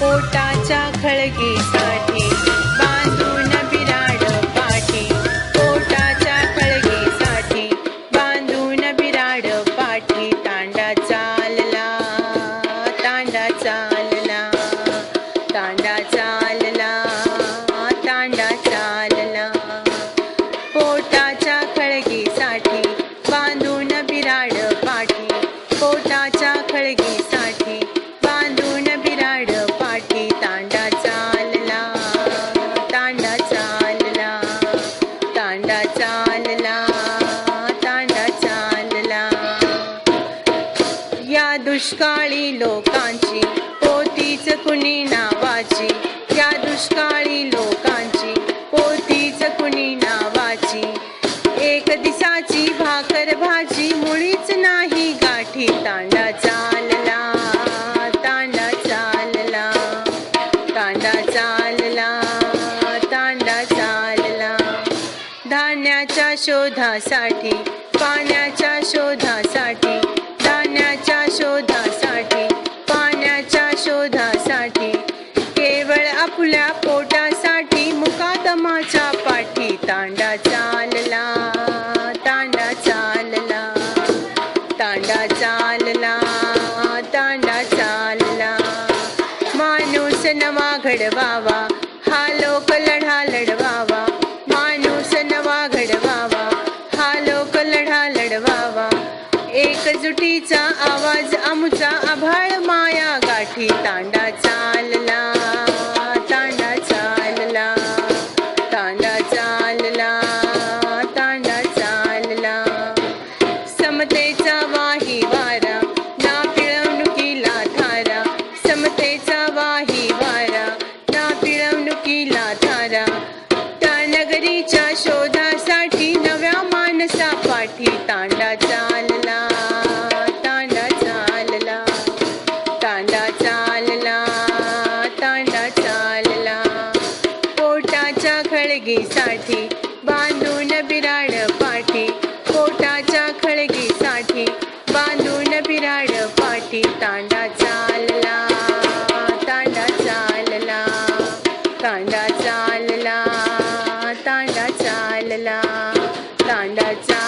पोटाच्या खळगेसाठी बांधून बिराड पाठी. पोटाच्या खळगेसाठी बांधून बिराड पाठी. दुष्काळी लोकांची पोतीच कुणी नावाची. या दुष्काळी लोकांची पोतीच कुणी नावाची. एक दिसाची भाकर भाजी मुळीच नाही गाठी. तांडा चालला तांडा चालला तांडा चालला तांडा चालला. धान्याच्या शोधासाठी पाण्या आपल्या पोटासाठी मुकादमाच्या पाठी तांडा चालला तांडा चालला तांडा चालला तांडा चालला. माणूस नवा घडवावा हा लोक लढा लढवावा. माणूस नवा घडवावा हा लोक लढा लढवावा. एकजुटीचा आवाज आमचा आभाळ माया गाठी तांडा साठी तांडा चालला तांडा चालला तांडा चालला तांडा चालला. पोटाच्या खळगीसाठी बांधून बिराड पाठी पोटाच्या खळगीसाठी बांधून बिराड पाठी. तांडा चालला तांडा चालला तांडा चालला तांडा चालला तांडा चालला.